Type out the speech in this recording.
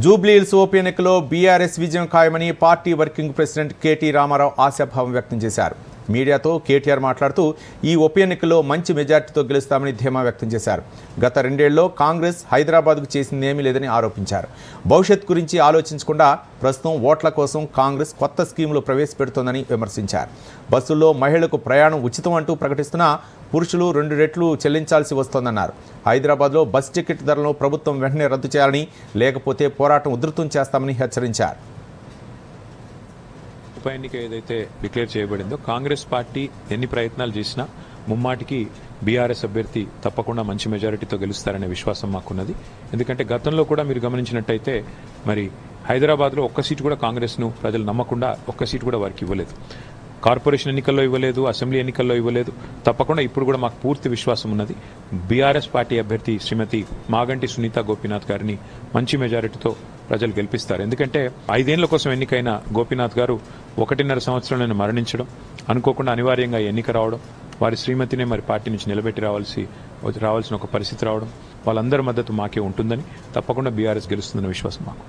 జూబ్లీహిల్స్ ఉప ఎన్నికలో బీఆర్ఎస్ విజయం ఖాయమని party working president KT Rama Rao ఆశాభావం వ్యక్తం చేశారు. మీడియాతో కేటీఆర్ మాట్లాడుతూ ఈ ఉప ఎన్నికల్లో మంచి మెజార్టీతో గెలుస్తామని ధీమా వ్యక్తం చేశారు. గత రెండేళ్ళలో కాంగ్రెస్ హైదరాబాద్కు చేసిందేమీ లేదని ఆరోపించారు. భవిష్యత్ గురించి ఆలోచించకుండా ప్రస్తుతం ఓట్ల కోసం కాంగ్రెస్ కొత్త స్కీములు ప్రవేశపెడుతోందని విమర్శించారు. బస్సుల్లో మహిళలకు ప్రయాణం ఉచితం అంటూ ప్రకటిస్తున్నా పురుషులు రెండు రెట్లు చెల్లించాల్సి వస్తోందన్నారు. హైదరాబాద్లో బస్ టికెట్ ధరలను ప్రభుత్వం వెంటనే రద్దు చేయాలని లేకపోతే పోరాటం ఉధృతం చేస్తామని హెచ్చరించారు. ఉప ఎన్నిక ఏదైతే డిక్లేర్ చేయబడిందో కాంగ్రెస్ పార్టీ ఎన్ని ప్రయత్నాలు చేసినా ముమ్మాటికి బీఆర్ఎస్ అభ్యర్థి తప్పకుండా మంచి మెజారిటీతో గెలుస్తారనే విశ్వాసం మాకున్నది. ఎందుకంటే గతంలో కూడా మీరు గమనించినట్టయితే మరి హైదరాబాద్లో ఒక్క సీటు కూడా కాంగ్రెస్ను ప్రజలు నమ్మకుండా ఒక్క సీటు కూడా వారికి ఇవ్వలేదు. కార్పొరేషన్ ఎన్నికల్లో ఇవ్వలేదు అసెంబ్లీ ఎన్నికల్లో ఇవ్వలేదు. తప్పకుండా ఇప్పుడు కూడా మాకు పూర్తి విశ్వాసం ఉన్నది. బీఆర్ఎస్ పార్టీ అభ్యర్థి శ్రీమతి మాగంటి సునీత గోపీనాథ్ గారిని మంచి మెజారిటీతో ప్రజలు గెలిపిస్తారు. ఎందుకంటే ఐదేళ్ళ కోసం ఎన్నికైన గోపీనాథ్ గారు ఒకటిన్నర సంవత్సరంలో మరణించడం అనుకోకుండా అనివార్యంగా ఎన్నిక రావడం వారి శ్రీమతినే మరి పార్టీ నుంచి నిలబెట్టి రావాల్సి రావాల్సిన ఒక పరిస్థితి రావడం వాళ్ళందరి మద్దతు మాకే ఉంటుందని తప్పకుండా బీఆర్ఎస్ గెలుస్తుందన్న విశ్వాసం మాకు.